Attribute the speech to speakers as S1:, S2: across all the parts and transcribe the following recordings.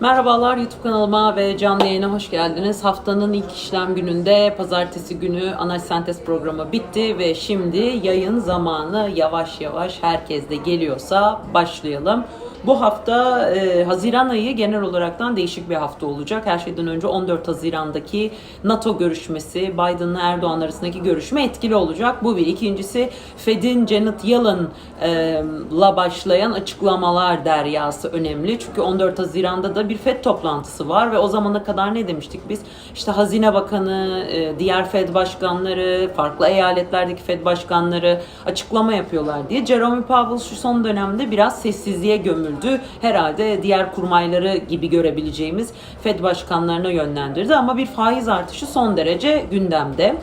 S1: Merhabalar YouTube kanalıma ve canlı yayına hoş geldiniz. Haftanın ilk işlem gününde pazartesi günü analiz sentez programı bitti ve şimdi yayın zamanı yavaş yavaş herkes de geliyorsa başlayalım. Bu hafta e, Haziran ayı genel olaraktan değişik bir hafta olacak. Her şeyden önce 14 Haziran'daki NATO görüşmesi, Biden'la Erdoğan arasındaki görüşme etkili olacak. Bu bir. İkincisi Fed'in Janet Yellen'la başlayan açıklamalar deryası önemli. Çünkü 14 Haziran'da da bir Fed toplantısı var ve o zamana kadar ne demiştik biz? İşte Hazine Bakanı, e, diğer Fed başkanları, farklı eyaletlerdeki Fed başkanları açıklama yapıyorlar diye. Jerome Powell şu son dönemde biraz sessizliğe gömüldü. Herhalde diğer kurmayları gibi görebileceğimiz Fed başkanlarına yönlendirdi. Ama bir faiz artışı son derece gündemde.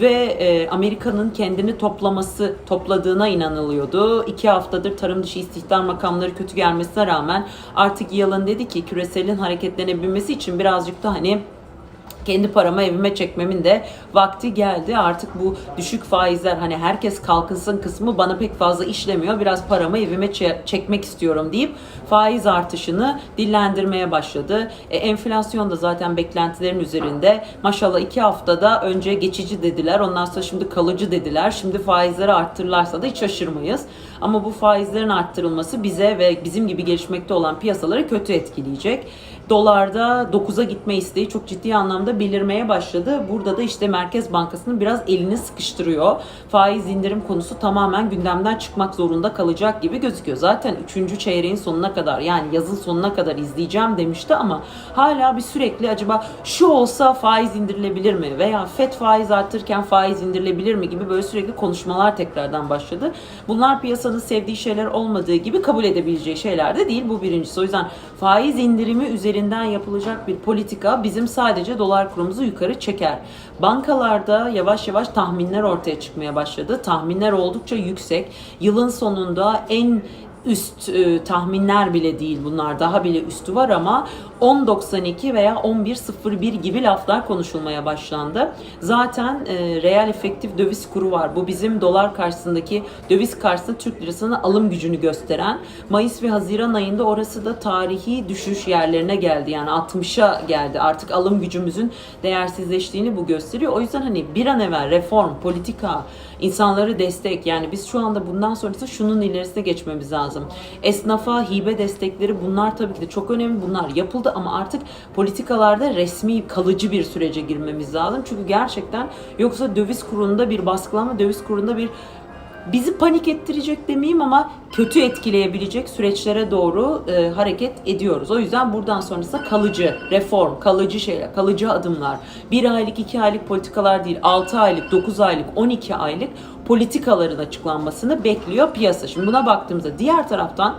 S1: Ve e, Amerika'nın kendini toplaması topladığına inanılıyordu. İki haftadır tarım dışı istihdam rakamları kötü gelmesine rağmen artık Yalın dedi ki küreselin hareketlenebilmesi için birazcık da hani kendi paramı evime çekmemin de vakti geldi. Artık bu düşük faizler hani herkes kalkınsın kısmı bana pek fazla işlemiyor. Biraz paramı evime çe- çekmek istiyorum deyip faiz artışını dillendirmeye başladı. E, enflasyon da zaten beklentilerin üzerinde. Maşallah iki haftada önce geçici dediler. Ondan sonra şimdi kalıcı dediler. Şimdi faizleri arttırırlarsa da hiç şaşırmayız. Ama bu faizlerin arttırılması bize ve bizim gibi gelişmekte olan piyasaları kötü etkileyecek. Dolarda 9'a gitme isteği çok ciddi anlamda belirmeye başladı. Burada da işte Merkez Bankası'nın biraz elini sıkıştırıyor. Faiz indirim konusu tamamen gündemden çıkmak zorunda kalacak gibi gözüküyor. Zaten 3. çeyreğin sonuna kadar yani yazın sonuna kadar izleyeceğim demişti ama hala bir sürekli acaba şu olsa faiz indirilebilir mi? Veya FED faiz arttırırken faiz indirilebilir mi gibi böyle sürekli konuşmalar tekrardan başladı. Bunlar piyasanın sevdiği şeyler olmadığı gibi kabul edebileceği şeyler de değil. Bu birincisi. O yüzden faiz indirimi üzerinden yapılacak bir politika bizim sadece dolar kurumuzu yukarı çeker. Bankalarda yavaş yavaş tahminler ortaya çıkmaya başladı. Tahminler oldukça yüksek. Yılın sonunda en üst e, tahminler bile değil bunlar daha bile üstü var ama 10.92 veya 11.01 gibi laflar konuşulmaya başlandı. Zaten e, reel efektif döviz kuru var. Bu bizim dolar karşısındaki döviz karşısında Türk lirasının alım gücünü gösteren. Mayıs ve Haziran ayında orası da tarihi düşüş yerlerine geldi. Yani 60'a geldi. Artık alım gücümüzün değersizleştiğini bu gösteriyor. O yüzden hani bir an evvel reform, politika, insanları destek yani biz şu anda bundan sonrası şunun ilerisine geçmemiz lazım. Esnafa hibe destekleri bunlar tabii ki de çok önemli. Bunlar yapıldı ama artık politikalarda resmi kalıcı bir sürece girmemiz lazım. Çünkü gerçekten yoksa döviz kurunda bir baskılama, döviz kurunda bir bizi panik ettirecek demeyeyim ama kötü etkileyebilecek süreçlere doğru e, hareket ediyoruz. O yüzden buradan sonrası kalıcı reform, kalıcı şeyler, kalıcı adımlar. Bir aylık, iki aylık politikalar değil, 6 aylık, 9 aylık, 12 aylık politikaların açıklanmasını bekliyor piyasa. Şimdi buna baktığımızda diğer taraftan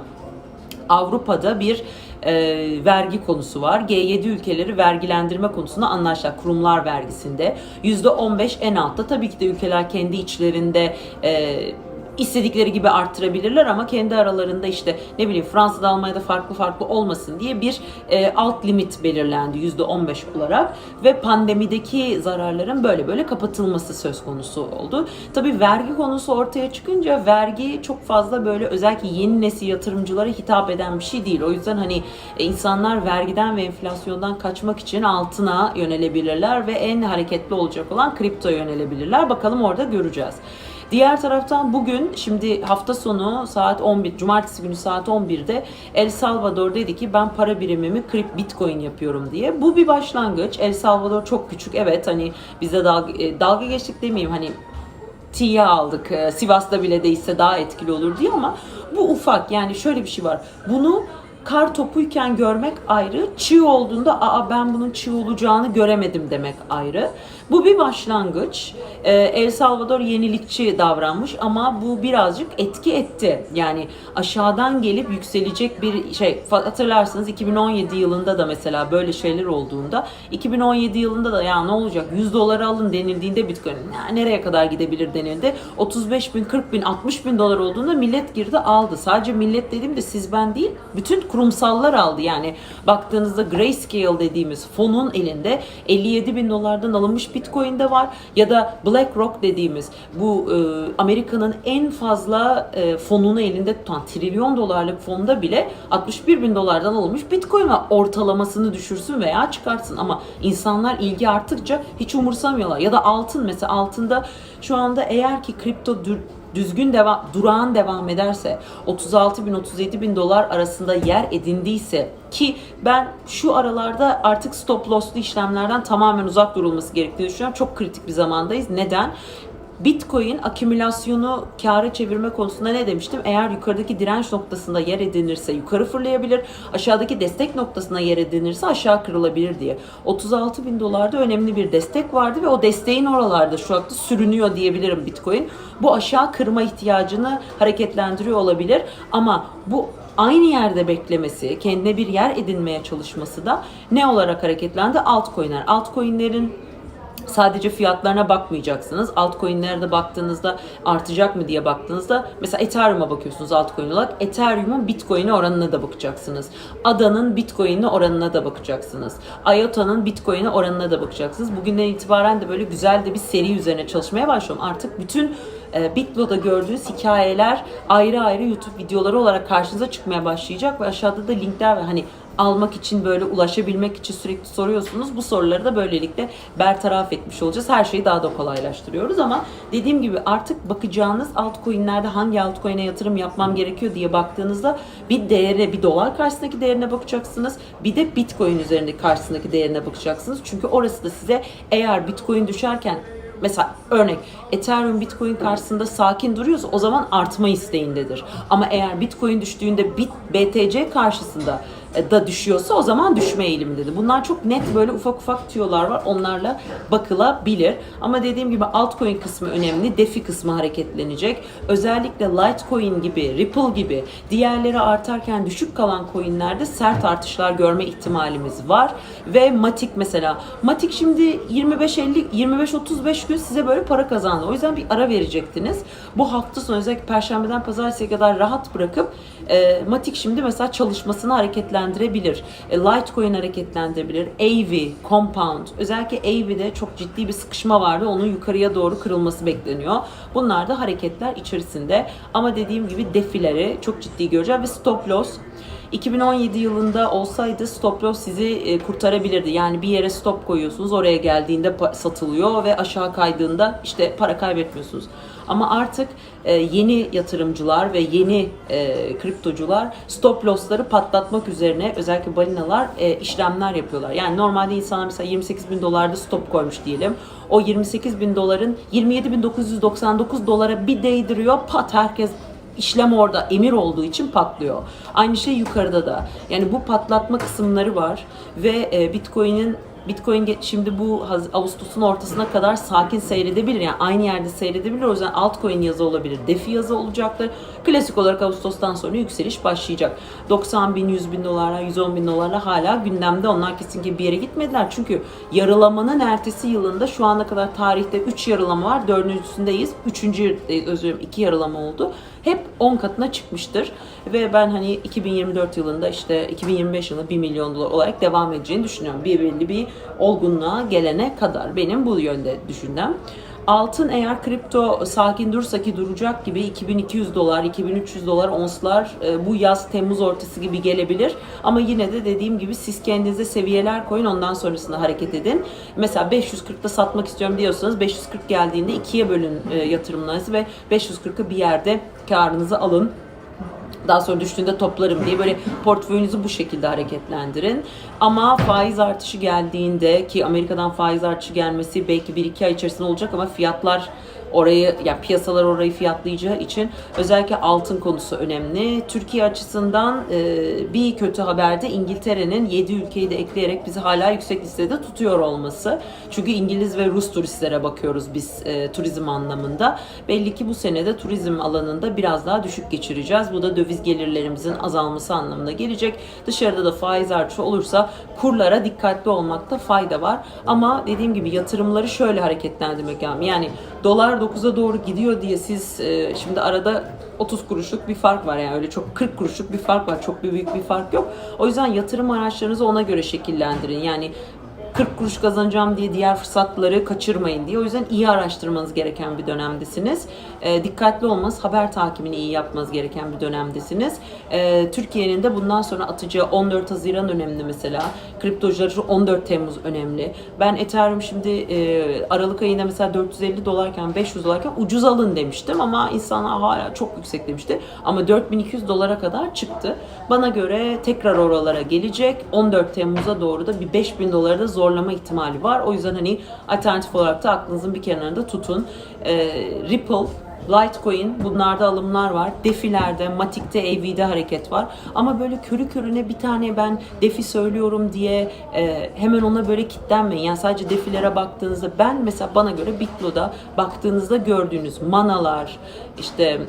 S1: Avrupa'da bir e, vergi konusu var. G7 ülkeleri vergilendirme konusunda anlaştılar. Kurumlar vergisinde. %15 en altta. Tabii ki de ülkeler kendi içlerinde e, istedikleri gibi arttırabilirler ama kendi aralarında işte ne bileyim Fransa'da Almanya'da farklı farklı olmasın diye bir e, alt limit belirlendi %15 olarak ve pandemideki zararların böyle böyle kapatılması söz konusu oldu. Tabii vergi konusu ortaya çıkınca vergi çok fazla böyle özellikle yeni nesil yatırımcılara hitap eden bir şey değil. O yüzden hani e, insanlar vergiden ve enflasyondan kaçmak için altına yönelebilirler ve en hareketli olacak olan kripto yönelebilirler. Bakalım orada göreceğiz. Diğer taraftan bugün şimdi hafta sonu saat 11, cumartesi günü saat 11'de El Salvador dedi ki ben para birimimi krip bitcoin yapıyorum diye. Bu bir başlangıç. El Salvador çok küçük. Evet hani bize dalga, e, dalga geçtik demeyeyim hani T'ye aldık. e, Sivas'ta bile değilse daha etkili olur diye ama bu ufak. Yani şöyle bir şey var. Bunu kar topuyken görmek ayrı, çiğ olduğunda aa ben bunun çiğ olacağını göremedim demek ayrı. Bu bir başlangıç. Ee, El Salvador yenilikçi davranmış ama bu birazcık etki etti. Yani aşağıdan gelip yükselecek bir şey. Hatırlarsınız 2017 yılında da mesela böyle şeyler olduğunda 2017 yılında da ya ne olacak 100 dolara alın denildiğinde Bitcoin nereye kadar gidebilir denildi. 35 bin, 40 bin, 60 bin dolar olduğunda millet girdi aldı. Sadece millet dediğim de siz ben değil bütün kurumsallar aldı. Yani baktığınızda Grayscale dediğimiz fonun elinde 57 bin dolardan alınmış Bitcoin de var. Ya da BlackRock dediğimiz bu e, Amerika'nın en fazla e, fonunu elinde tutan trilyon dolarlık fonda bile 61 bin dolardan alınmış Bitcoin var. Ortalamasını düşürsün veya çıkartsın ama insanlar ilgi arttıkça hiç umursamıyorlar. Ya da altın mesela altında şu anda eğer ki kripto düzgün devam, durağan devam ederse 36 bin 37 bin dolar arasında yer edindiyse ki ben şu aralarda artık stop loss'lu işlemlerden tamamen uzak durulması gerektiğini düşünüyorum. Çok kritik bir zamandayız. Neden? Bitcoin akümülasyonu kâra çevirme konusunda ne demiştim? Eğer yukarıdaki direnç noktasında yer edinirse yukarı fırlayabilir, aşağıdaki destek noktasına yer edinirse aşağı kırılabilir diye. 36 bin dolarda önemli bir destek vardı ve o desteğin oralarda şu anda sürünüyor diyebilirim Bitcoin. Bu aşağı kırma ihtiyacını hareketlendiriyor olabilir ama bu aynı yerde beklemesi, kendine bir yer edinmeye çalışması da ne olarak hareketlendi? Altcoin'ler. Altcoin'lerin Sadece fiyatlarına bakmayacaksınız. Altcoin'lere baktığınızda artacak mı diye baktığınızda mesela Ethereum'a bakıyorsunuz altcoin olarak. Ethereum'un Bitcoin'e oranına da bakacaksınız. ADA'nın Bitcoin'e oranına da bakacaksınız. IOTA'nın Bitcoin'e oranına da bakacaksınız. Bugünden itibaren de böyle güzel de bir seri üzerine çalışmaya başlıyorum. Artık bütün e, Bitlo'da gördüğünüz hikayeler ayrı ayrı YouTube videoları olarak karşınıza çıkmaya başlayacak ve aşağıda da linkler ve hani almak için böyle ulaşabilmek için sürekli soruyorsunuz. Bu soruları da böylelikle bertaraf etmiş olacağız. Her şeyi daha da kolaylaştırıyoruz ama dediğim gibi artık bakacağınız altcoin'lerde hangi altcoin'e yatırım yapmam gerekiyor diye baktığınızda bir değere, bir dolar karşısındaki değerine bakacaksınız. Bir de Bitcoin üzerindeki karşısındaki değerine bakacaksınız. Çünkü orası da size eğer Bitcoin düşerken Mesela örnek Ethereum Bitcoin karşısında sakin duruyorsa o zaman artma isteğindedir. Ama eğer Bitcoin düştüğünde BTC karşısında da düşüyorsa o zaman düşme eğilimindedir. Bunlar çok net böyle ufak ufak tüyolar var. Onlarla bakılabilir. Ama dediğim gibi altcoin kısmı önemli. DeFi kısmı hareketlenecek. Özellikle Litecoin gibi, Ripple gibi diğerleri artarken düşük kalan coinlerde sert artışlar görme ihtimalimiz var. Ve Matic mesela. Matic şimdi 25-50 25-35 gün size böyle para kazandı. O yüzden bir ara verecektiniz. Bu hafta sonu özellikle perşembeden pazartesiye kadar rahat bırakıp e, Matic şimdi mesela çalışmasını hareketlendirebilir. E, Litecoin hareketlendirebilir. AV, Compound. Özellikle AV'de çok ciddi bir sıkışma vardı. Onun yukarıya doğru kırılması bekleniyor. Bunlar da hareketler içerisinde. Ama dediğim gibi defileri çok ciddi göreceğiz ve stop loss 2017 yılında olsaydı stop loss sizi e, kurtarabilirdi. Yani bir yere stop koyuyorsunuz, oraya geldiğinde satılıyor ve aşağı kaydığında işte para kaybetmiyorsunuz. Ama artık e, yeni yatırımcılar ve yeni e, kriptocular stop loss'ları patlatmak üzerine özellikle balinalar işlemler yapıyorlar. Yani normalde insanlar mesela 28 bin dolarda stop koymuş diyelim. O 28 bin doların 27.999 dolara bir değdiriyor pat herkes işlem orada emir olduğu için patlıyor. Aynı şey yukarıda da. Yani bu patlatma kısımları var ve e, Bitcoin'in Bitcoin şimdi bu Ağustos'un ortasına kadar sakin seyredebilir. Yani aynı yerde seyredebilir. O yüzden altcoin yazı olabilir. DeFi yazı olacaktır. Klasik olarak Ağustos'tan sonra yükseliş başlayacak. 90 bin, 100 bin dolarla, 110 bin dolarla hala gündemde. Onlar kesinlikle bir yere gitmediler. Çünkü yarılamanın ertesi yılında şu ana kadar tarihte 3 yarılama var. Dördüncüsündeyiz. Üçüncüdeyiz. Özür dilerim. 2 yarılama oldu. Hep 10 katına çıkmıştır. Ve ben hani 2024 yılında işte 2025 yılında 1 milyon dolar olarak devam edeceğini düşünüyorum. Bir belli bir olgunluğa gelene kadar benim bu yönde düşündüm. Altın eğer kripto sakin durursa ki duracak gibi 2200 dolar, 2300 dolar onslar e, bu yaz Temmuz ortası gibi gelebilir. Ama yine de dediğim gibi siz kendinize seviyeler koyun ondan sonrasında hareket edin. Mesela 540'da satmak istiyorum diyorsanız 540 geldiğinde ikiye bölün e, yatırımlarınızı ve 540'ı bir yerde karınızı alın daha sonra düştüğünde toplarım diye böyle portföyünüzü bu şekilde hareketlendirin. Ama faiz artışı geldiğinde ki Amerika'dan faiz artışı gelmesi belki 1-2 ay içerisinde olacak ama fiyatlar orayı yani piyasalar orayı fiyatlayacağı için özellikle altın konusu önemli. Türkiye açısından e, bir kötü haber de İngiltere'nin 7 ülkeyi de ekleyerek bizi hala yüksek listede tutuyor olması. Çünkü İngiliz ve Rus turistlere bakıyoruz biz e, turizm anlamında. Belli ki bu senede turizm alanında biraz daha düşük geçireceğiz. Bu da döviz gelirlerimizin azalması anlamına gelecek. Dışarıda da faiz artışı olursa kurlara dikkatli olmakta fayda var. Ama dediğim gibi yatırımları şöyle hareketlendirmek lazım. Yani dolar 9'a doğru gidiyor diye siz e, şimdi arada 30 kuruşluk bir fark var yani öyle çok 40 kuruşluk bir fark var. Çok büyük bir fark yok. O yüzden yatırım araçlarınızı ona göre şekillendirin. Yani 40 kuruş kazanacağım diye diğer fırsatları kaçırmayın diye. O yüzden iyi araştırmanız gereken bir dönemdesiniz. E, dikkatli olmanız, haber takibini iyi yapmanız gereken bir dönemdesiniz. E, Türkiye'nin de bundan sonra atacağı 14 Haziran önemli mesela. Kriptocular için 14 Temmuz önemli. Ben Ethereum şimdi e, Aralık ayında mesela 450 dolarken 500 dolarken ucuz alın demiştim ama insanlar hala çok yüksek demişti. Ama 4200 dolara kadar çıktı. Bana göre tekrar oralara gelecek. 14 Temmuz'a doğru da bir 5000 dolara da zorlama ihtimali var. O yüzden hani alternatif olarak da aklınızın bir kenarında tutun. E, Ripple Litecoin bunlarda alımlar var. Defilerde, Matik'te, AV'de hareket var. Ama böyle körü körüne bir tane ben defi söylüyorum diye e, hemen ona böyle kitlenmeyin. Yani sadece defilere baktığınızda ben mesela bana göre Bitlo'da baktığınızda gördüğünüz manalar, işte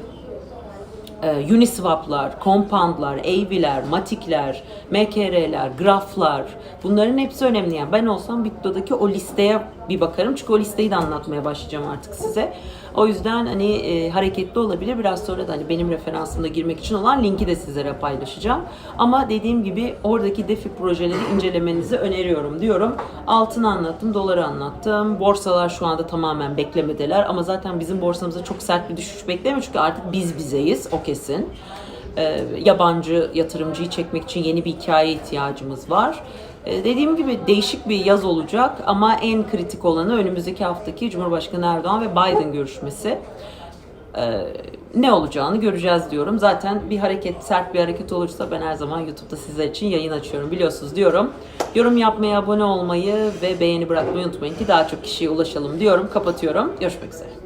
S1: e, Uniswap'lar, Compound'lar, AV'ler, Matik'ler, MKR'ler, Graf'lar bunların hepsi önemli. Yani ben olsam Bitlo'daki o listeye bir bakarım. Çünkü o listeyi de anlatmaya başlayacağım artık size. O yüzden hani e, hareketli olabilir. Biraz sonra da hani benim referansımda girmek için olan linki de sizlere paylaşacağım. Ama dediğim gibi oradaki defi projeleri incelemenizi öneriyorum diyorum. Altını anlattım, doları anlattım. Borsalar şu anda tamamen beklemedeler. Ama zaten bizim borsamızda çok sert bir düşüş beklemiyor. Çünkü artık biz bizeyiz. O kesin. E, yabancı yatırımcıyı çekmek için yeni bir hikaye ihtiyacımız var. E, dediğim gibi değişik bir yaz olacak ama en kritik olanı önümüzdeki haftaki Cumhurbaşkanı Erdoğan ve Biden görüşmesi. E, ne olacağını göreceğiz diyorum. Zaten bir hareket, sert bir hareket olursa ben her zaman YouTube'da sizler için yayın açıyorum biliyorsunuz diyorum. Yorum yapmayı, abone olmayı ve beğeni bırakmayı unutmayın ki daha çok kişiye ulaşalım diyorum. Kapatıyorum. Görüşmek üzere.